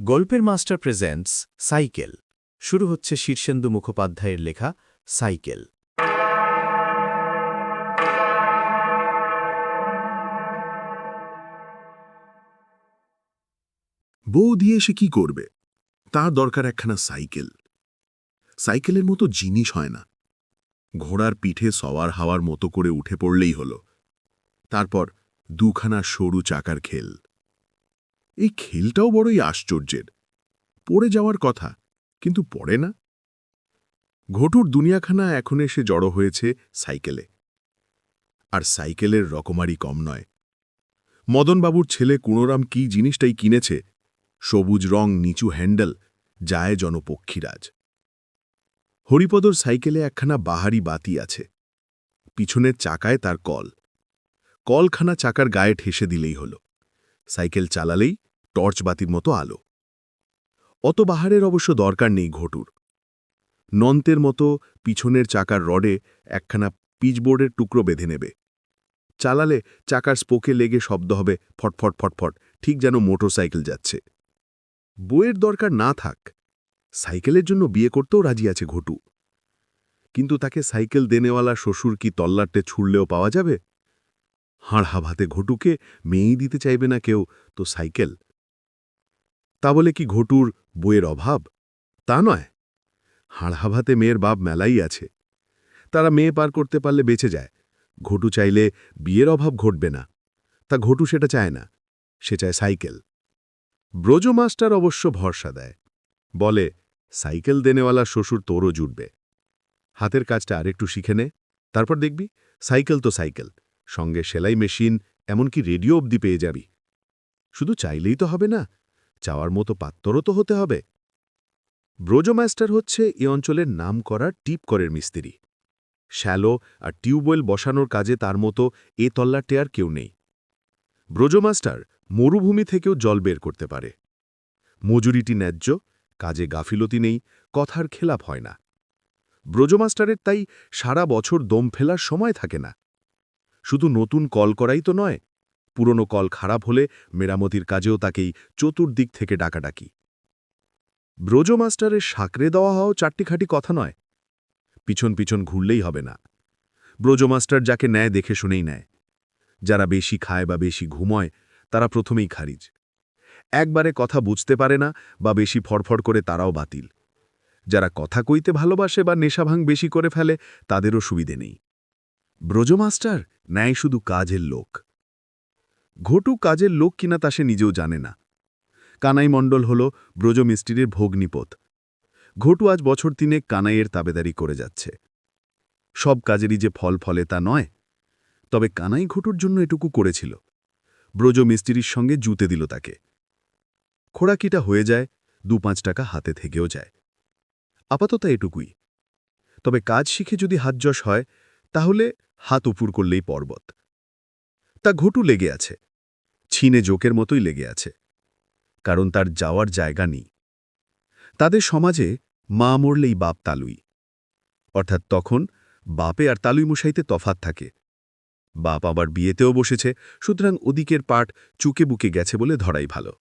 গল্পের master presents cycle. শুরু হচ্ছে শীর্ষেন্দু মুখোপাধ্যায়ের লেখা সাইকেল। বউ দিয়ে সে কি করবে? তার দরকার একখানা সাইকেল। সাইকেলের মতো জিনিস হয় না। ঘোড়ার পিঠে সওয়ার হাওয়ার মতো করে উঠে পড়লেই হল। তারপর দুখানা সরু চাকার খেল। এই খেলটাও বড়ই আশ্চর্যের। পড়ে যাওয়ার কথা, কিন্তু পড়ে না। ঘটুর দুনিয়াখানা এখন এসে জড়ো হয়েছে সাইকেলে। আর সাইকেলের রকমারি কম নয়। মদনবাবুর ছেলে কুণরাম কি জিনিসটাই কিনেছে? সবুজ রং, নিচু হ্যান্ডেল, যায় জনপক্ষীরাজ হরিপদর সাইকেলে একখানা বাহারি বাতি আছে। পিছনের চাকায় তার কল। কলখানা চাকার গায়ে ঠেসে দিলেই হল। সাইকেল চালালেই টর্চ বাতির মতো আলো। অত বাহারের অবশ্য দরকার নেই ঘটুর। নন্তের মতো পিছনের চাকার রডে একখানা পিচবোর্ডের টুকরো বেঁধে নেবে। চালালে চাকার স্পোকে লেগে শব্দ হবে ফটফট ফটফট ঠিক যেন মোটরসাইকেল যাচ্ছে। বইয়ের দরকার না থাক, সাইকেলের জন্য বিয়ে করতেও রাজি আছে ঘটু। কিন্তু তাকে সাইকেল দেনেওয়ালা শ্বশুর কি তল্লাটে ছুড়লেও পাওয়া যাবে? হাড়হা ভাতে ঘটুকে মেয়েই দিতে চাইবে না কেউ, তো সাইকেল। তা বলে কি ঘটুর বইয়ের অভাব? তা নয়। হাড়হা ভাতে মেয়ের বাপ মেলাই আছে। তারা মেয়ে পার করতে পারলে বেঁচে যায়। ঘটু চাইলে বিয়ের অভাব ঘটবে না। তা ঘটু সেটা চায় না। সে চায় সাইকেল। ব্রজ মাস্টার অবশ্য ভরসা দেয়। বলে, সাইকেল দেনেওয়ালা শ্বশুর তোরও জুটবে। হাতের কাজটা আরেকটু শিখে নে। তারপর দেখবি, সাইকেল তো সাইকেল। সঙ্গে সেলাই মেশিন, এমনকি রেডিও অবধি পেয়ে যাবি। শুধু চাইলেই তো হবে না। চাওয়ার মতো পাত্তরও তো হতে হবে। ব্রজ মাস্টার হচ্ছে এ অঞ্চলের নাম করা টিপ করের মিস্ত্রি। শ্যালো আর টিউবওয়েল বসানোর কাজে তার মতো এ তল্লাটে আর কেউ নেই। ব্রজমাস্টার মরুভূমি থেকেও জল বের করতে পারে। মজুরিটি ন্যায্য, কাজে গাফিলতি নেই, কথার খেলাপ হয় না। ব্রজমাস্টারের তাই সারা বছর দম ফেলার সময় থাকে না। শুধু নতুন কল করাই তো নয় পুরনো কল খারাপ হলে মেরামতির কাজেও তাকেই চতুর্দিক থেকে ডাকাডাকি। ব্রজমাস্টারের সাকরে দেওয়া হওয়াও চারটিখাটি কথা নয়। পিছন পিছন ঘুরলেই হবে না। ব্রজমাস্টার যাকে নেয় দেখে শুনেই নেয়। যারা বেশি খায় বা বেশি ঘুময়, তারা প্রথমেই খারিজ। একবারে কথা বুঝতে পারে না বা বেশি ফড়ফড় করে তারাও বাতিল। যারা কথা কইতে ভালোবাসে বা নেশাভাং বেশি করে ফেলে, তাদেরও সুবিধে নেই। ব্রজমাস্টার ন্যায় শুধু কাজের লোক। ঘটু কাজের লোক কিনা তা সে নিজেও জানে না। কানাই মণ্ডল হল ব্রজমিস্ত্রির ভগ্নিপথ। ঘটু আজ বছর তিনেক কানাইয়ের তাবেদারি করে যাচ্ছে। সব কাজেরই যে ফল ফলে তা নয়, তবে কানাই ঘটুর জন্য এটুকু করেছিল। ব্রজ মিস্ত্রির সঙ্গে জুতে দিল তাকে। খোড়াকিটা হয়ে যায়, দু পাঁচ টাকা হাতে থেকেও যায়। আপাতত এটুকুই। তবে কাজ শিখে যদি হাতযশ হয়, তাহলে হাত উপুর করলেই পর্বত। তা ঘটু লেগে আছে। ছিনে জোকের মতোই লেগে আছে, কারণ তার যাওয়ার জায়গা নেই। তাদের সমাজে মা মরলেই বাপ তালুই, অর্থাৎ তখন বাপে আর তালুই মশাইতে তফাত থাকে। বাপ আবার বিয়েতেও বসেছে, সুতরাং ওদিকের পাট চুকে বুকে গেছে বলে ধরাই ভালো।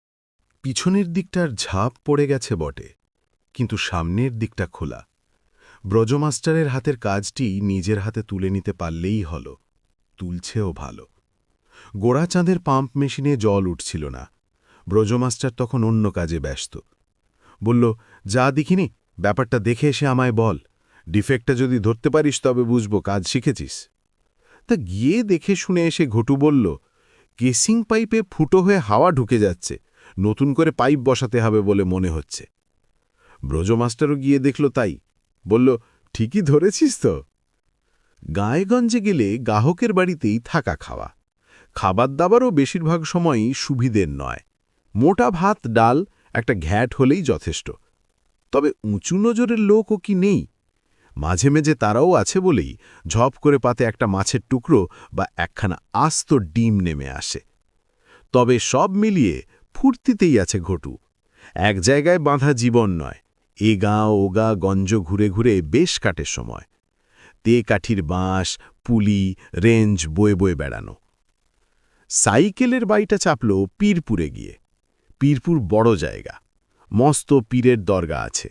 পিছনের দিকটার ঝাঁপ পড়ে গেছে বটে, কিন্তু সামনের দিকটা খোলা। ব্রজমাস্টারের হাতের কাজটি নিজের হাতে তুলে নিতে পারলেই হল, তুলছেও ভালো। গোড়াচাঁদের পাম্প মেশিনে জল উঠছিল না। ব্রজমাস্টার তখন অন্য কাজে ব্যস্ত। বলল, যা দেখিনি, ব্যাপারটা দেখে এসে আমায় বল। ডিফেক্টটা যদি ধরতে পারিস, তবে বুঝব কাজ শিখেছিস। তা গিয়ে দেখে শুনে এসে ঘটু বলল, কেসিং পাইপে ফুটো হয়ে হাওয়া ঢুকে যাচ্ছে। নতুন করে পাইপ বসাতে হবে বলে মনে হচ্ছে। ব্রজমাস্টারও গিয়ে দেখল তাই। বলল, ঠিকই ধরেছিস তো। গায়েগঞ্জে গেলে গাহকের বাড়িতেই থাকা খাওয়া। খাবার দাবারও বেশিরভাগ সময়ই সুবিধের নয়। মোটা ভাত, ডাল, একটা ঘ্যাট হলেই যথেষ্ট। তবে উঁচু নজরের লোকও কি নেই? মাঝে মেঝে তারাও আছে বলেই ঝপ করে পাতে একটা মাছের টুকরো বা একখানা আস্ত ডিম নেমে আসে। তবে সব মিলিয়ে ফুর্তিতেই আছে ঘটু। এক জায়গায় বাঁধা জীবন নয়। এ গাঁ, ও গা গঞ্জ ঘুরে ঘুরে বেশ কাটে সময়। তে কাঠির বাঁশ, পুলি, রেঞ্জ বয়ে বয়ে বেড়ানো। সাইকেলের বাড়িটা চাপল পীরপুরে গিয়ে। পীরপুর বড় জায়গা। মস্ত পীরের দরগা আছে।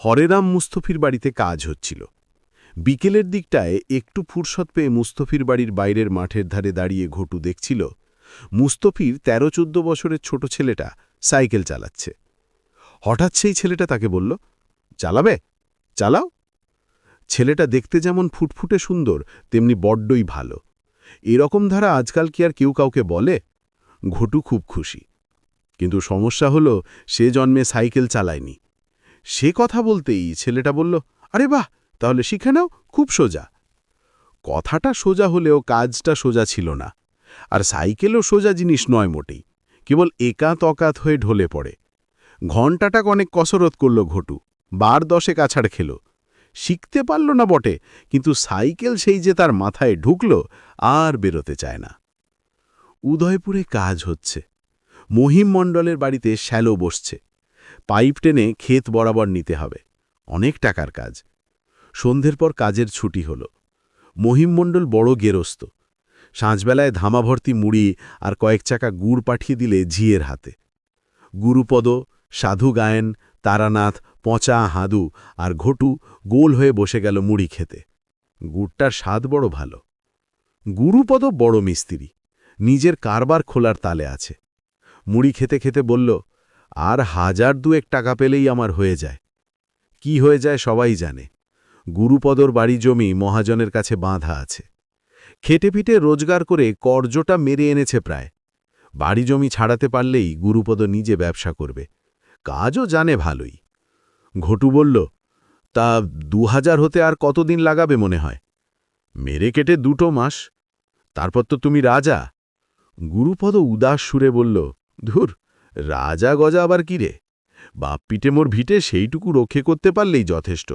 হরেরাম মুস্তফির বাড়িতে কাজ হচ্ছিল। বিকেলের দিকটায় একটু ফুরসত পেয়ে মুস্তফির বাড়ির বাইরের মাঠের ধারে দাঁড়িয়ে ঘটু দেখছিল, মুস্তফির তেরো চোদ্দ বছরের ছোট ছেলেটা সাইকেল চালাচ্ছে। হঠাৎ সেই ছেলেটা তাকে বলল, চালাবে? চালাও? ছেলেটা দেখতে যেমন ফুটফুটে সুন্দর, তেমনি বড্ডই ভালো। এরকম ধারা আজকাল কি আর কেউ কাউকে বলে? ঘটু খুব খুশি। কিন্তু সমস্যা হলো, সে জন্মে সাইকেল চালায়নি। সে কথা বলতেই ছেলেটা বলল, আরে বাহ, তাহলে শিখে নাও, খুব সোজা। কথাটা সোজা হলেও কাজটা সোজা ছিল না। আর সাইকেলও সোজা জিনিস নয় মোটেই, কেবল একাত অকাত হয়ে ঢলে পড়ে। ঘণ্টাটা অনেক কসরত করল ঘটু, বার দশে কাছাড় খেল। শিখতে পারল না বটে, কিন্তু সাইকেল সেই যে তার মাথায় ঢুকল আর বেরোতে চায় না। উদয়পুরে কাজ হচ্ছে। মহিম মণ্ডলের বাড়িতে শ্যালো বসছে। পাইপ টেনে ক্ষেত বরাবর নিতে হবে। অনেক টাকার কাজ। সন্ধ্যের পর কাজের ছুটি হল। মহিমমণ্ডল বড় গেরস্ত। সাঁঝবেলায় ধামাভর্তি মুড়ি আর কয়েক চাকা গুড় পাঠিয়ে দিলে ঝিয়ের হাতে। গুরুপদ, সাধু গায়েন তারানাথ, পচা হাদু আর ঘটু গোল হয়ে বসে গেল মুড়ি খেতে। গুড়টার স্বাদ বড় ভালো। গুরুপদ বড় মিস্ত্রি। নিজের কারবার খোলার তালে আছে। মুড়ি খেতে খেতে বলল, আর হাজার দুয়েক টাকা পেলেই আমার হয়ে যায়। কি হয়ে যায় সবাই জানে। গুরুপদর বাড়ি জমি মহাজনের কাছে বাঁধা আছে। খেটে পিটে রোজগার করে কর্জটা মেরে এনেছে প্রায়। বাড়ি জমি ছাড়াতে পারলেই গুরুপদ নিজে ব্যবসা করবে। কাজও জানে ভালোই। ঘটু বলল, তা দু হাজার হতে আর কতদিন লাগাবে মনে হয়? মেরে কেটে দুটো মাস। তারপর তো তুমি রাজা। গুরুপদ উদাস সুরে বলল, ধুর, রাজা গজা আবার কি রে? বাপ পিটে মোর ভিটে সেইটুকু রক্ষে করতে পারলেই যথেষ্ট।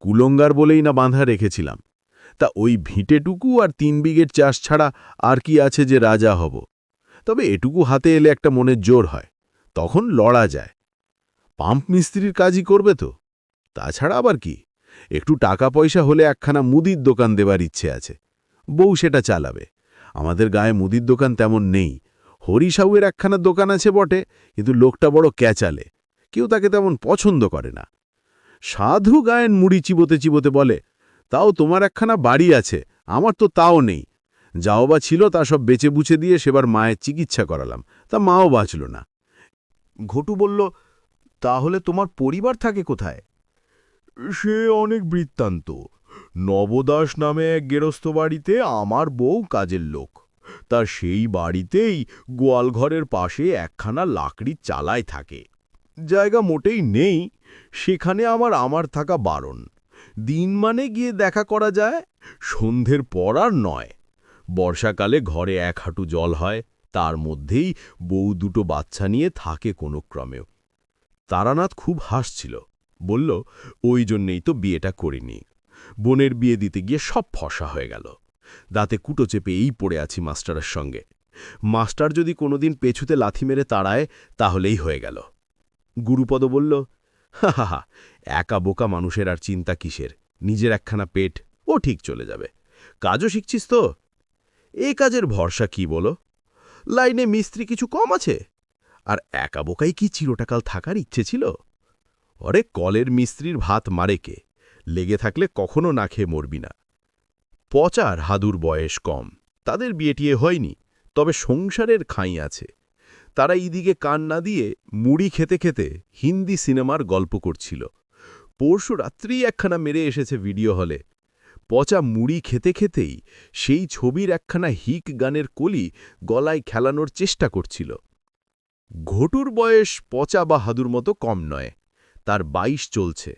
কুলঙ্গার বলেই না বাঁধা রেখেছিলাম। তা ওই ভিটেটুকু আর তিন বিঘের চাষ ছাড়া আর কি আছে যে রাজা হব? তবে এটুকু হাতে এলে একটা মনের জোর হয়। তখন লড়া যায়। পাম্প মিস্ত্রির কাজই করবে তো। তাছাড়া আবার কি? একটু টাকা পয়সা হলে একখানা মুদির দোকান দেবার ইচ্ছে আছে। বউ সেটা চালাবে। আমাদের গায়ে মুদির দোকান তেমন নেই। হরিসাউয়ের একখানা দোকান আছে বটে, কিন্তু লোকটা বড় ক্যাচালে। কেউ তাকে তেমন পছন্দ করে না। সাধু গায়েন মুড়ি চিবোতে চিবোতে বলে, তাও তোমার একখানা বাড়ি আছে, আমার তো তাও নেই। যাও বা ছিল তা সব বেচে বুচে দিয়ে সেবার মায়ের চিকিৎসা করালাম। তা মাও বাঁচল না। ঘটু বলল তাহলে তোমার পরিবার থাকে কোথায়? সে অনেক বৃত্তান্ত। নবদাস নামে এক গেরস্থ বাড়িতে আমার বউ কাজের লোক। তা সেই বাড়িতেই গোয়ালঘরের পাশে একখানা লাকড়ির চালায় থাকে। জায়গা মোটেই নেই, সেখানে আমার আমার থাকা বারণ। দিন মানে গিয়ে দেখা করা যায়, সন্ধ্যের পর আর নয়। বর্ষাকালে ঘরে এক হাঁটু জল হয়, তার মধ্যেই বউ দুটো বাচ্চা নিয়ে থাকে কোনো ক্রমেও। তারানাথ খুব হাসছিল। বলল, ওই জন্যেই তো বিয়েটা করিনি। বোনের বিয়ে দিতে গিয়ে সব ফসা হয়ে গেল। দাঁতে কুটো চেপে এই পড়ে আছি মাস্টারের সঙ্গে। মাস্টার যদি কোনোদিন পেছুতে লাথি মেরে তাড়ায়, তাহলেই হয়ে গেল। গুরুপদ বলল, হা হা হা, একা বোকা মানুষের আর চিন্তা কিসের? নিজের একখানা পেট, ও ঠিক চলে যাবে। কাজও শিখছিস তো? এ কাজের ভরসা কি বলো? লাইনে মিস্ত্রি কিছু কম আছে? আর একা বোকাই কি চিরটাকাল থাকার ইচ্ছে ছিল? অরে কলের মিস্ত্রির ভাত মারে কে? লেগে থাকলে কখনো না খেয়ে মরবি না। পচার হাদুর বয়স কম। তাদের বিয়েটিয়ে হয়নি, তবে সংসারের খাই আছে। তারা ইদিকে কান না দিয়ে মুড়ি খেতে খেতে হিন্দি সিনেমার গল্প করছিল। পরশু রাত্রিই একখানা মেরে এসেছে ভিডিও হলে। পচা মুড়ি খেতে খেতেই সেই ছবির একখানা হিক গানের কলি গলায় খেলানোর চেষ্টা করছিল। ঘটুর বয়স পচা বা হাদুর মতো কম নয়। তার বাইশ চলছে।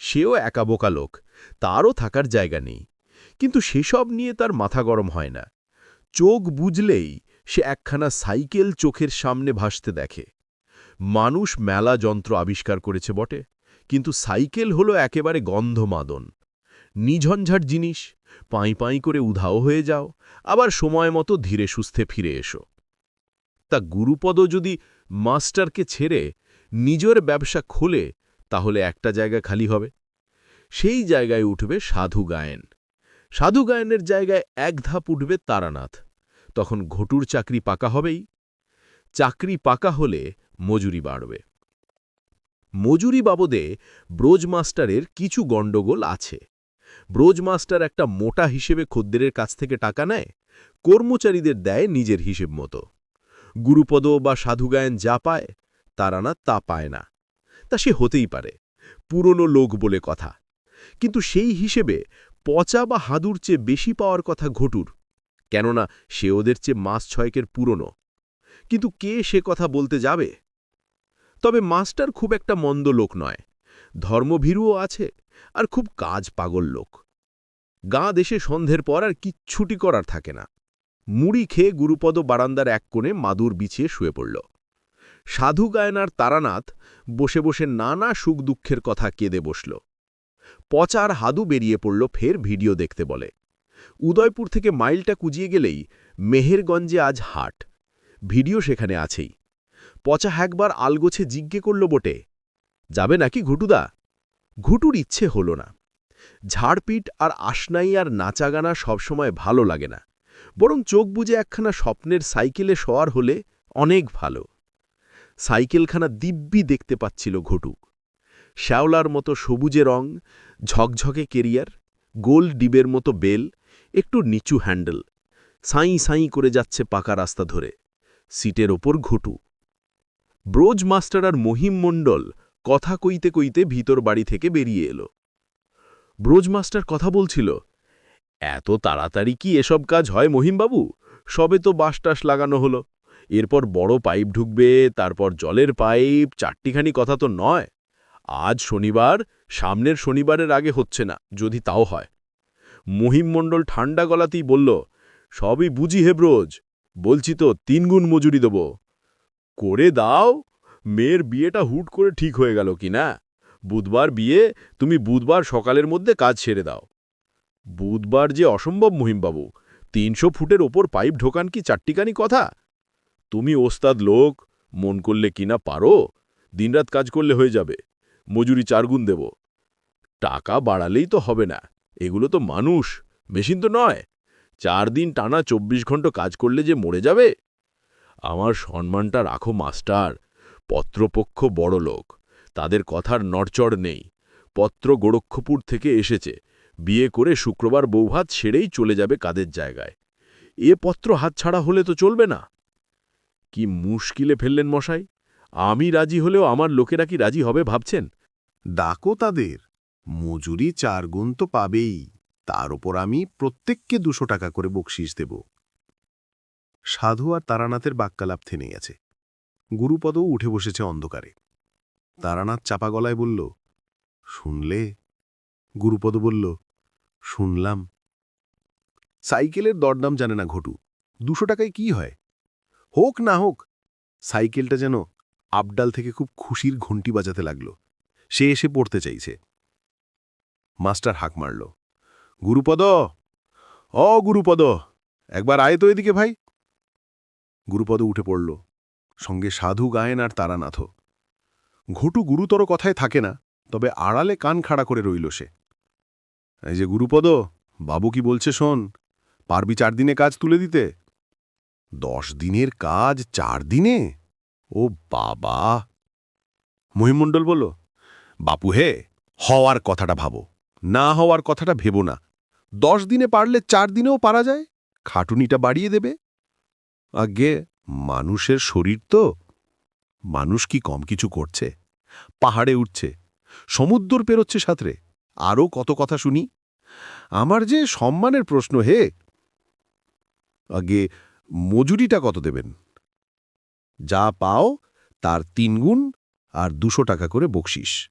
সেও একাবোকা লোক। তারও থাকার জায়গা নেই। কিন্তু সেসব নিয়ে তার মাথা গরম হয় না। চোখ বুঝলেই সে একখানা সাইকেল চোখের সামনে ভাসতে দেখে। মানুষ মেলা যন্ত্র আবিষ্কার করেছে বটে, কিন্তু সাইকেল হলো একেবারে গন্ধমাদন। নিঝঞ্ঝাট জিনিস, পাঁই পাঁই করে উধাও হয়ে যাও, আবার সময় মতো ধীরে সুস্থে ফিরে এসো। তা গুরুপদ যদি মাস্টারকে ছেড়ে নিজের ব্যবসা খোলে, তাহলে একটা জায়গা খালি হবে। সেই জায়গায় উঠবে সাধু গায়েন। সাধু গায়নের জায়গায় এক ধাপ উঠবে তারানাথ। তখন ঘটুর চাকরি পাকা হবেই। চাকরি পাকা হলে মজুরি বাড়বে। মজুরি বাবদে ব্রোজমাস্টারের কিছু গণ্ডগোল আছে। ব্রোজমাস্টার একটা মোটা হিসেবে খদ্দেরের কাছ থেকে টাকা নেয়, কর্মচারীদের দেয় নিজের হিসেব মতো। গুরুপদ বা সাধুগায়ন যা পায়, তারা না তা পায় না। তা সে হতেই পারে, পুরনো লোক বলে কথা। কিন্তু সেই হিসেবে পচা বা হাদুর চেয়ে বেশি পাওয়ার কথা ঘটুর, কেননা সে ওদের চেয়ে মাস ছয়েকের পুরনো। কিন্তু কে সে কথা বলতে যাবে? তবে মাস্টার খুব একটা মন্দ লোক নয়, ধর্মভীরুও আছে আর খুব কাজ পাগল লোক। গাঁ দেশে সন্ধ্যের পর আর কিচ্ছুটি করার থাকে না। মুড়ি খেয়ে গুরুপদ বারান্দার এক কোণে মাদুর বিছিয়ে শুয়ে পড়ল। সাধু গায়নার তারানাথ বসে বসে নানা সুখ দুঃখের কথা কেঁদে বসল। পচার হাদু বেরিয়ে পড়ল, ফের ভিডিও দেখতে বলে। উদয়পুর থেকে মাইলটা কুজিয়ে গেলেই মেহেরগঞ্জে আজ হাট। ভিডিও সেখানে আছেই। পচা একবার আলগোছে জিজ্ঞে করল বটে, যাবে নাকি ঘুটুদা? ঘুটুর ইচ্ছে হল না। ঝাড়পিট আর আশনাই আর নাচাগানা সবসময় ভালো লাগে না। বরং চোখ বুজে একখানা স্বপ্নের সাইকেলে শোয়ার হলে অনেক ভালো। সাইকেলখানা দিব্যি দেখতে পাচ্ছিল ঘটুক। শ্যাওলার মতো সবুজে রং, ঝকঝকে কেরিয়ার, গোল ডিবের মতো বেল, একটু নিচু হ্যান্ডেল। সাঁই সাঁই করে যাচ্ছে পাকা রাস্তা ধরে। সিটের ওপর ঘটু ব্রোজ মাস্টার আর মহিম মণ্ডল কথা কইতে কইতে ভিতর বাড়ি থেকে বেরিয়ে এলো। ব্রোজ মাস্টার কথা বলছিল এত তাড়াতাড়ি কি এসব কাজ হয় মহিমবাবু? সবে তো বাসটাস লাগানো হলো। এরপর বড় পাইপ ঢুকবে, তারপর জলের পাইপ, চারটিখানি কথা তো নয়। আজ শনিবার, সামনের শনিবারের আগে হচ্ছে না, যদি তাও হয়। মহিমমণ্ডল ঠান্ডা গলাতেই বলল, সবই বুঝি হেব্রোজ বলছি তো তিনগুণ মজুরি দেব। করে দাও, মেয়ের বিয়েটা হুট করে ঠিক হয়ে গেল কি না? বুধবার বিয়ে, তুমি বুধবার সকালের মধ্যে কাজ ছেড়ে দাও। বুধবার যে অসম্ভব মহিমবাবু, তিনশো ফুটের ওপর পাইপ ঢোকান কি চারটিকানি কথা? তুমি ওস্তাদ লোক, মন করলে কিনা পারো? দিনরাত কাজ করলে হয়ে যাবে, মজুরি চারগুণ দেব। টাকা বাড়ালেই তো হবে না, এগুলো তো মানুষ, মেশিন তো নয়। চার দিন টানা চব্বিশ ঘণ্টা কাজ করলে যে মরে যাবে? আমার সম্মানটা রাখো মাস্টার, পত্রপক্ষ বড় লোক তাদের কথার নড়চড় নেই, পত্র গোরক্ষপুর থেকে এসেছে বিয়ে করে শুক্রবার বৌভাত সেরেই চলে যাবে কাদের জায়গায়। এ পত্র হাতছাড়া হলে তো চলবে না। কি মুশকিলে ফেললেন মশাই। আমি রাজি হলেও আমার লোকেরা কি রাজি হবে ভাবছেন? ডাকো তাদের। মজুরি চার গুণ তো পাবেই। তার ওপর আমি প্রত্যেককে দুশো টাকা করে বকশিস দেব। সাধু আর তারানাথের বাক্যালাপ থেমে গেছে। গুরুপদও উঠে বসেছে অন্ধকারে। তারানাথ চাপা গলায় বলল, শুনলে গুরুপদ বলল, শুনলাম। সাইকেলের দরদাম জানে না ঘটু। দুশো টাকায় কি হয়? হোক না হোক, সাইকেলটা যেন আবডাল থেকে খুব খুশির ঘণ্টি বাজাতে লাগল। সে এসে পড়তে চাইছে। মাস্টার হাঁক মারল, গুরুপদ! অ, গুরুপদ! একবার আয় তো এদিকে ভাই। গুরুপদ উঠে পড়ল, সঙ্গে সাধু, গায়েন আর তারানাথ। ঘটু গুরুতর কথায় থাকে না, তবে আড়ালে কান খাড়া করে রইল সে। এই যে গুরুপদ, বাবু কি বলছে শোন? পারবি চার দিনে কাজ তুলে দিতে? দশ দিনের কাজ চার দিনে? ও বাবা। মহিমণ্ডল বলল, বাপু হে, হওয়ার কথাটা ভাবো। না হওয়ার কথাটা ভেবো না। দশ দিনে পারলে চার দিনেও পারা যায়। খাটুনিটা বাড়িয়ে দেবে। আগে মানুষের শরীর তো। মানুষ কি কম কিছু করছে? পাহাড়ে উঠছে। সমুদ্র পেরোচ্ছে সাঁতরে। আরও কত কথা শুনি? আমার যে সম্মানের প্রশ্ন হে। আগে মজুরিটা কত দেবেন? যা পাও তার তিনগুণ আর দুশো টাকা করে বকশিস।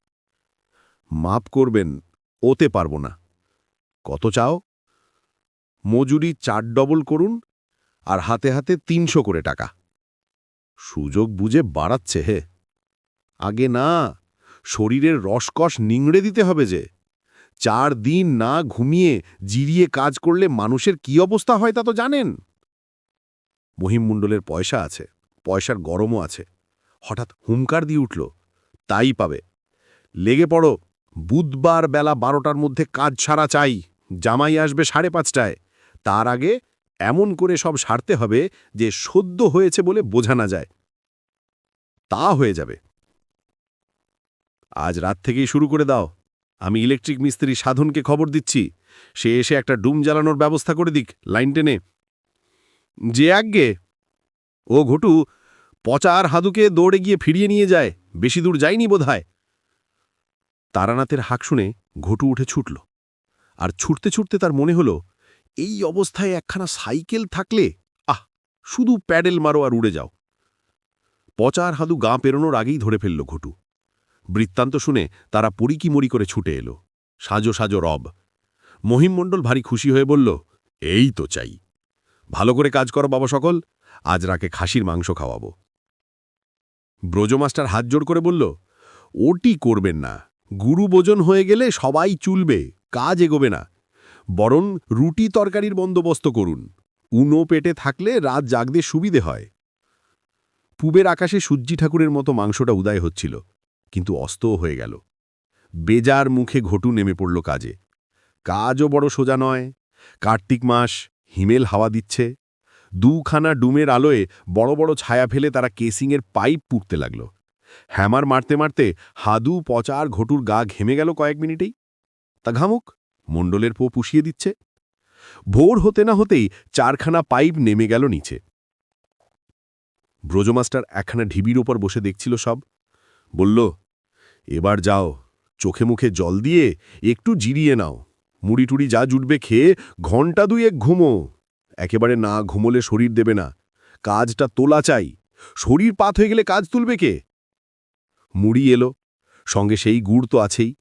মাপ করবেন, ওতে পারব না। কত চাও? মজুরি চার ডবল করুন আর হাতে হাতে তিনশো করে টাকা। সুযোগ বুঝে বাড়াচ্ছে হে। আগে না, শরীরের রসকস নিংড়ে দিতে হবে যে। চার দিন না ঘুমিয়ে জিরিয়ে কাজ করলে মানুষের কি অবস্থা হয় তা তো জানেন। মহিমমণ্ডলের পয়সা আছে, পয়সার গরমও আছে। হঠাৎ হুমকার দিয়ে উঠল, তাই পাবে। লেগে পড়ো, বুধবার বেলা বারোটার মধ্যে কাজ ছাড়া চাই, জামাই আসবে সাড়ে পাঁচটায়। তার আগে এমন করে সব সারতে হবে যে সদ্য হয়েছে বলে বোঝা না যায়। তা হয়ে যাবে। আজ রাত থেকেই শুরু করে দাও। আমি ইলেকট্রিক মিস্ত্রি সাধনকে খবর দিচ্ছি। সে এসে একটা ডুম জ্বালানোর ব্যবস্থা করে দিক, লাইন টেনে। যে আজ্ঞে। ও ঘটু, পচা আর হাদুকে দৌড়ে গিয়ে ফিরিয়ে নিয়ে যায়, বেশি দূর যায়নি বোধহয়। তারানাথের হাঁক শুনে ঘটু উঠে ছুটল। আর ছুটতে ছুটতে তার মনে হলো, এই অবস্থায় একখানা সাইকেল থাকলে, আহ, শুধু প্যাডেল মারো আর উড়ে যাও। পচা আর হাদু গা পেরোনোর আগেই ধরে ফেলল ঘটু। বৃত্তান্ত শুনে তারা পরিকিমরি করে ছুটে এলো। সাজো সাজো রব। মহিমমণ্ডল ভারী খুশি হয়ে বলল, এই তো চাই। ভালো করে কাজ করো বাবা সকল, আজ রাকে খাসির মাংস খাওয়াবো। ব্রজমাস্টার হাত জোড় করে বলল, ওটি করবেন না। গুরু বোজন হয়ে গেলে সবাই চুলবে, কাজ এগোবে না। বরং রুটি তরকারির বন্দোবস্ত করুন। উনো পেটে থাকলে রাত জাগতে সুবিধে হয়। পূবের আকাশে সূর্যি ঠাকুরের মতো মাংসটা উদয় হচ্ছিল। কিন্তু অস্তও হয়ে গেল। বেজার মুখে ঘটু নেমে পড়ল কাজে। কাজও বড় সোজা নয়। কার্তিক মাস হিমেল হাওয়া দিচ্ছে। দুখানা ডুমের আলোয় বড় বড় ছায়া ফেলে তারা কেসিংয়ের পাইপ পুঁততে লাগল। হ্যামার মারতে মারতে হাদু পচার ঘটুর গা ঘেমে গেল কয়েক মিনিটেই। তা ঘামুক, মণ্ডলের পো পুষিয়ে দিচ্ছে। ভোর হতে না হতেই চারখানা পাইপ নেমে গেল নিচে। ব্রজমাস্টার একখানা ঢিবির ওপর বসে দেখছিল সব। বলল এবার যাও, চোখে মুখে জল দিয়ে একটু জিরিয়ে নাও। মুড়ি টুড়ি যা জুটবে খেয়ে ঘণ্টা দুয়েক ঘুমো। একেবারে না ঘুমোলে শরীর দেবে না। কাজটা তোলা চাই। শরীর পাত হয়ে গেলে কাজ তুলবে কে? মুড়ি এলো। সঙ্গে সেই গুড় তো আছেই।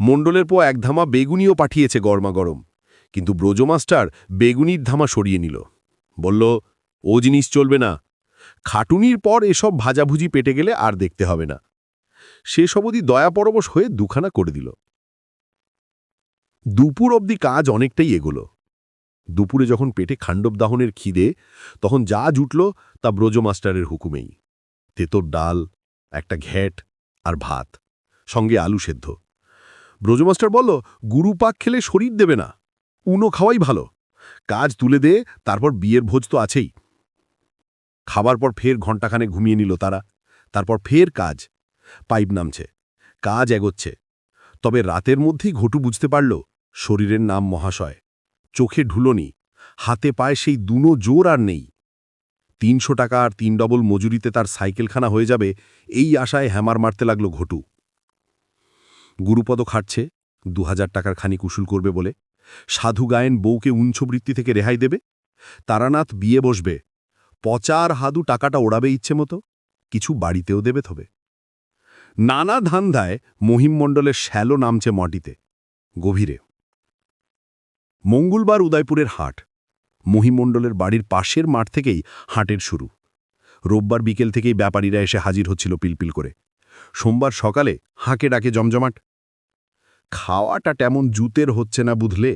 মণ্ডলের পো এক ধামা বেগুনিও পাঠিয়েছে গরমা গরম কিন্তু ব্রজমাস্টার বেগুনির ধামা সরিয়ে নিল। বলল, ও জিনিস চলবে না। খাটুনির পর এসব ভাজাভুজি পেটে গেলে আর দেখতে হবে না। সে সবদি দয়া পরবশ হয়ে দুখানা করে দিল। দুপুর অবধি কাজ অনেকটাই এগোলো। দুপুরে যখন পেটে খাণ্ডব দাহনের খিদে, তখন যা জুটল তা ব্রজমাস্টারের হুকুমেই। তেতর ডাল, একটা ঘ্যাট আর ভাত, সঙ্গে আলু সেদ্ধ। ব্রজমাস্টার বলল, গুরু পাক খেলে শরীর দেবে না, উনো খাওয়াই ভালো। কাজ তুলে দে, তারপর বিয়ের ভোজ তো আছেই। খাবার পর ফের ঘণ্টাখানে ঘুমিয়ে নিল তারা। তারপর ফের কাজ। পাইপ নামছে, কাজ এগোচ্ছে। তবে রাতের মধ্যেই ঘটু বুঝতে পারল, শরীরের নাম মহাশয়। চোখে ঢুলনি হাতে পায়ে সেই দুনো জোর আর নেই। তিনশো টাকা আর তিন ডবল মজুরিতে তার সাইকেলখানা হয়ে যাবে, এই আশায় হ্যামার মারতে লাগল ঘটু। গুরুপদ খাটছে দু হাজার টাকার খানিক কুশুল করবে বলে। সাধু গায়েন বউকে উঞ্চবৃত্তি থেকে রেহাই দেবে। তারানাথ বিয়ে বসবে। পচার হাদু টাকাটা ওড়াবে ইচ্ছে মতো, কিছু বাড়িতেও দেবে তবে নানা ধান্ধায় মহিমমণ্ডলের শ্যালো নামছে মাটিতে, গভীরে। মঙ্গলবার উদয়পুরের হাট মহিমণ্ডলের বাড়ির পাশের মাঠ থেকেই হাটের শুরু। রোববার বিকেল থেকেই ব্যাপারীরা এসে হাজির হচ্ছিল পিলপিল করে। সোমবার সকালে হাঁকে ডাকে জমজমাট। খাওয়াটা তেমন জুতের হচ্ছে না বুঝলে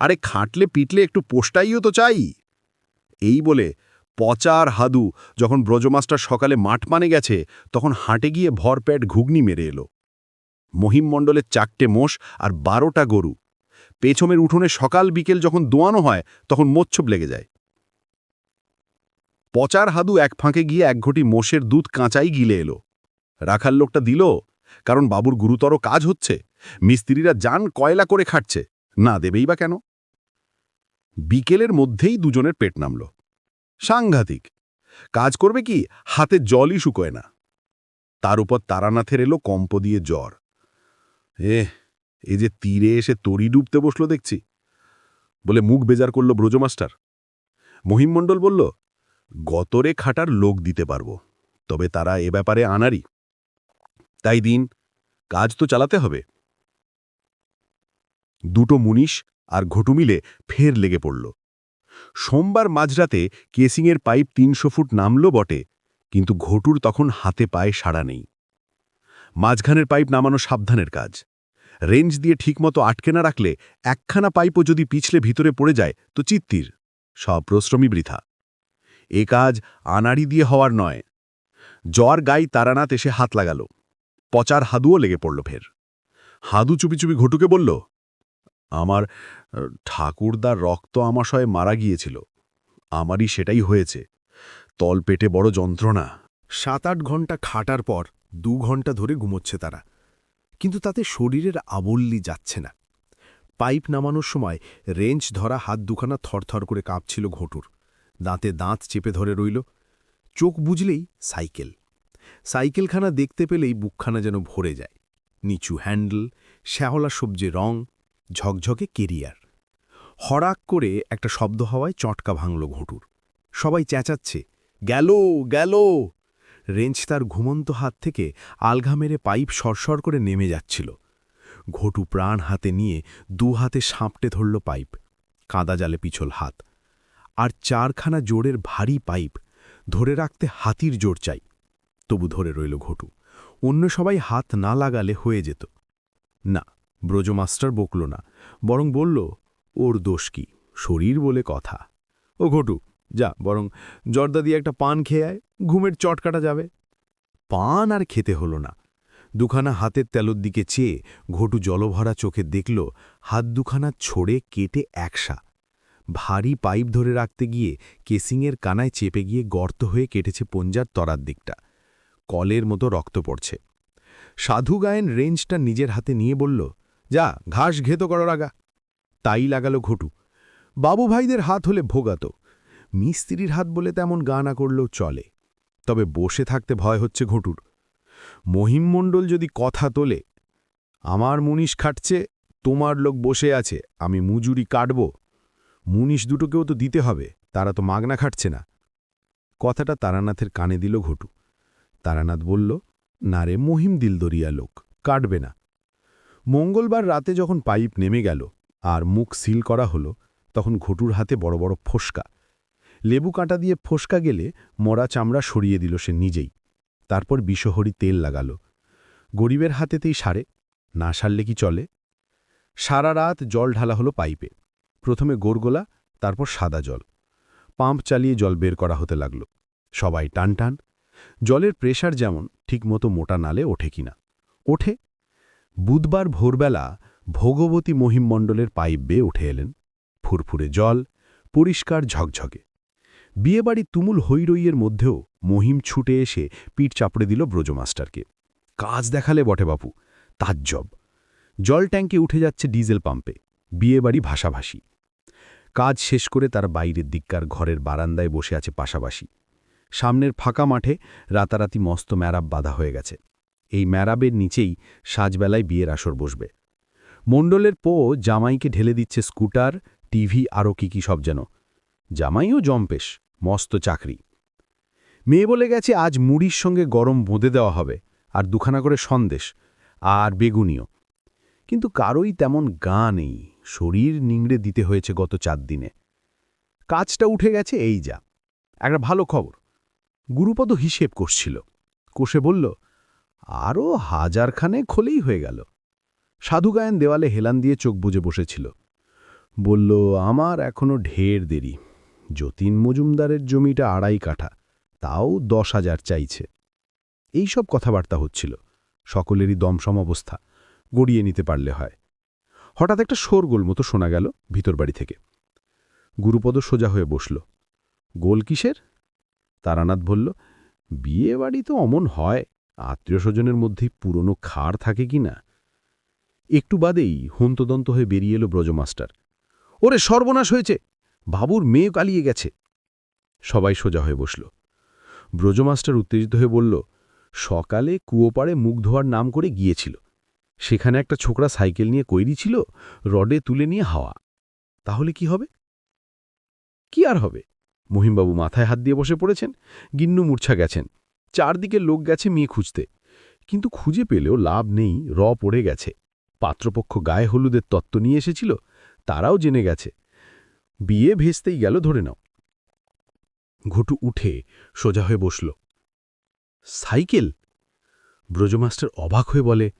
আরে খাটলে, পিটলে একটু পোষ্টাইও তো চাই। এই বলে পচার হাদু যখন ব্রজমাস্টার সকালে মাঠ মানে গেছে, তখন হাঁটে গিয়ে ভরপ্যাট ঘুগনি মেরে এলো। মহিমমণ্ডলের চারটে মোষ আর বারোটা গরু। পেছমের উঠোনে সকাল বিকেল যখন দোয়ানো হয়, তখন মোচ্ছপ লেগে যায়। পচার হাদু এক ফাঁকে গিয়ে এক ঘটি মোষের দুধ কাঁচাই গিলে এলো। রাখার লোকটা দিল, কারণ বাবুর গুরুতর কাজ হচ্ছে, মিস্ত্রিরা যান কয়লা করে খাটছে, না দেবেই বা কেন? বিকেলের মধ্যেই দুজনের পেট নামল। সাংঘাতিক। কাজ করবে কি, হাতে জলই শুকোয় না। তার উপর তারানাথের এলো কম্প দিয়ে জ্বর। এ এই যে তীরে এসে তরি ডুবতে বসল দেখছি। বলে মুখ বেজার করল ব্রজমাস্টার। মহিমমণ্ডল বলল, গতরে খাটার লোক দিতে পারব, তবে তারা এ ব্যাপারে আনারি তাই দিন, কাজ তো চালাতে হবে। দুটো মুনিশ আর ঘটু মিলে ফের লেগে পড়ল। সোমবার মাঝরাতে কেসিংয়ের পাইপ তিনশো ফুট নামল বটে, কিন্তু ঘটুর তখন হাতে পায়ে সাড়া নেই। মাঝখানের পাইপ নামানো সাবধানের কাজ। রেঞ্জ দিয়ে ঠিকমতো আটকে না রাখলে একখানা পাইপও যদি পিছলে ভিতরে পড়ে যায়, তো চিত্তির। সব প্রশ্রমী বৃথা। এ কাজ আনাড়ি দিয়ে হওয়ার নয়। জ্বর গাই তারানাথ এসে হাত লাগাল। পচার হাদুও লেগে পড়ল ফের। হাদু চুপি চুপি ঘটুকে বলল আমার ঠাকুরদার রক্ত আমাশয়ে মারা গিয়েছিল। আমারই সেটাই হয়েছে। তল পেটে বড় যন্ত্রণা। সাত আট ঘণ্টা খাটার পর দু ঘণ্টা ধরে ঘুমোচ্ছে তারা। কিন্তু তাতে শরীরের আবল্লি যাচ্ছে না। পাইপ নামানোর সময় রেঞ্চ ধরা হাত দুখানা থরথর করে কাঁপছিল ঘটুর। দাঁতে দাঁত চেপে ধরে রইল। চোখ বুঝলেই সাইকেল। সাইকেলখানা দেখতে পেলেই বুকখানা যেন ভরে যায়। নিচু হ্যান্ডেল, শ্যাওলা সবজি রং ঝকঝকে কেরিয়ার। হড়াক করে একটা শব্দ হওয়ায় চটকা ভাঙল ঘটুর। সবাই চেঁচাচ্ছে, গেল গেল! রেঞ্চ তার ঘুমন্ত হাত থেকে আলঘা মেরে পাইপ সরসর করে নেমে যাচ্ছিল। ঘটু প্রাণ হাতে নিয়ে দু হাতে সাঁপটে ধরল পাইপ, কাদা জালে পিছল হাত। আর চারখানা জোরের ভারী পাইপ ধরে রাখতে হাতির জোর চাই, তবু ধরে রইল ঘটু। অন্য সবাই হাত না লাগালে হয়ে যেত। না ব্রজমাস্টার বকল না, বরং বলল, ওর দোষ কি? শরীর বলে কথা। ও ঘটু, যা, বরং জর্দা দিয়ে একটা পান খেয়ে আয়, ঘুমের চট কাটা যাবে। পান আর খেতে হলো না। দুখানা হাতের তেলোর দিকে চেয়ে ঘটু জলভরা চোখে দেখল, হাত দুখানা ছড়ে কেটে একসা। ভারী পাইপ ধরে রাখতে গিয়ে কেসিংয়ের কানায় চেপে গিয়ে গর্ত হয়ে কেটেছে পঞ্জার তরার দিকটা। কলের মতো রক্ত পড়ছে। সাধু গায়েন রেঞ্জটা নিজের হাতে নিয়ে বলল যা, ঘাস ঘেতো করো রাগা তাই লাগালো ঘটু। বাবু ভাইদের হাত হলে ভোগাত। মিস্ত্রির হাত বলে তেমন গা না করলেও চলে। তবে বসে থাকতে ভয় হচ্ছে ঘটুর। মহিমমণ্ডল যদি কথা তোলে, আমার মুনিশ খাটছে, তোমার লোক বসে আছে, আমি মুজুরি কাটব। মুনিশ দুটোকেও তো দিতে হবে, তারা তো মাগনা খাটছে না। কথাটা তারানাথের কানে দিল ঘটু। তারানাথ বলল, না রে, মহিম দিলদরিয়া লোক, কাটবে না। মঙ্গলবার রাতে যখন পাইপ নেমে গেল আর মুখ সিল করা হলো, তখন ঘটুর হাতে বড় বড় ফোসকা। লেবু কাঁটা দিয়ে ফোসকা গেলে মরা চামড়া সরিয়ে দিল সে নিজেই। তারপর বিষহরি তেল লাগাল। গরিবের হাতেতেই সারে, না সারলে কি চলে? সারা রাত জল ঢালা হলো পাইপে। প্রথমে গোরগোলা, তারপর সাদা জল। পাম্প চালিয়ে জল বের করা হতে লাগল। সবাই টান টান জলের প্রেশার যেমন ঠিকমতো মোটা নালে ওঠে কিনা। ওঠে বুধবার ভোরবেলা ভোগবতী মহিমমণ্ডলের পাইপ বেয়ে উঠে এলেন। ফুরফুরে জল, পরিষ্কার ঝকঝকে। বিয়েবাড়ি তুমুল হৈরইয়ের মধ্যেও মহিম ছুটে এসে পিঠ চাপড়ে দিল ব্রজমাস্টারকে। কাজ দেখালে বটে বাপু, তাজ্জব। জল ট্যাঙ্কে উঠে যাচ্ছে ডিজেল পাম্পে, বিয়েবাড়ি ভাষাভাষী। কাজ শেষ করে তার বাইরের দিককার ঘরের বারান্দায় বসে আছে পাশাপাশি। সামনের ফাঁকা মাঠে রাতারাতি মস্ত ম্যারাব বাধা হয়ে গেছে। এই ম্যারাবের নিচেই সাজবেলায় বিয়ের আসর বসবে। মণ্ডলের পো জামাইকে ঢেলে দিচ্ছে স্কুটার, টিভি আরও কি কি সব যেন। জামাইও জম্পেশ, মস্ত চাকরি। মেয়ে বলে গেছে আজ মুড়ির সঙ্গে গরম বোঁদে দেওয়া হবে, আর দুখানা করে সন্দেশ, আর বেগুনিও। কিন্তু কারোই তেমন গা নেই, শরীর নিংড়ে দিতে হয়েছে গত চার দিনে। কাজটা উঠে গেছে এই যা। একটা ভালো খবর। গুরুপদ হিসেব করছিল। কোষে বলল আরও হাজারখানে খোলেই হয়ে গেল। সাধুগায়ন দেওয়ালে হেলান দিয়ে চোখ বুজে বসেছিল। বলল, আমার এখনও ঢের দেরি। যতীন মজুমদারের জমিটা আড়াই কাঠা, তাও দশ হাজার চাইছে। এই সব কথাবার্তা হচ্ছিল। সকলেরই দমসম অবস্থা, গড়িয়ে নিতে পারলে হয়। হঠাৎ একটা শোরগোল মতো শোনা গেল ভিতর বাড়ি থেকে। গুরুপদ সোজা হয়ে বসল। গোল কিসের? তারানাথ বলল, বিয়ে বাড়ি তো অমন হয়। আত্মীয় স্বজনের মধ্যেই পুরনো খাড় থাকে কি না? একটু বাদেই হন্তদন্ত হয়ে বেরিয়ে এলো ব্রজমাস্টার। ওরে সর্বনাশ হয়েছে! বাবুর মেয়ে কালিয়ে গেছে। সবাই সোজা হয়ে বসল। ব্রজমাস্টার উত্তেজিত হয়ে বলল, সকালে কুয়োপাড়ে মুখ ধোয়ার নাম করে গিয়েছিল। সেখানে একটা ছোকরা সাইকেল নিয়ে কৈরি ছিল, রডে তুলে নিয়ে হাওয়া। তাহলে কি হবে? কি আর হবে? মহিমবাবু মাথায় হাত দিয়ে বসে পড়েছেন, গিন্নু মূর্ছা গেছেন। চারদিকে লোক গেছে মেয়ে খুঁজতে। কিন্তু খুঁজে পেলেও লাভ নেই, র পড়ে গেছে। পাত্রপক্ষ গায়ে হলুদের তত্ত্ব নিয়ে এসেছিল, তারাও জেনে গেছে। বিয়ে ভেস্তেই গেল, ধরে নাও। ঘটু উঠে সোজা হয়ে বসল। সাইকেল? ব্রজমাস্টার অবাক হয়ে বলে,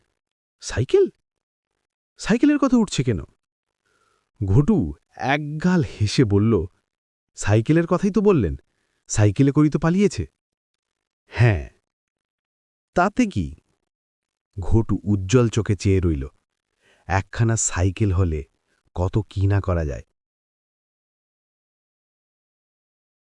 সাইকেল? সাইকেলের কথা উঠছে কেন? ঘটু একগাল হেসে বলল, সাইকেলের কথাই তো বললেন। সাইকেলে করি তো পালিয়েছে। হ্যাঁ। তাতে কি? ঘটু উজ্জ্বল চোখে চেয়ে রইল। একখানা সাইকেল হলে কত কিনা করা যায়।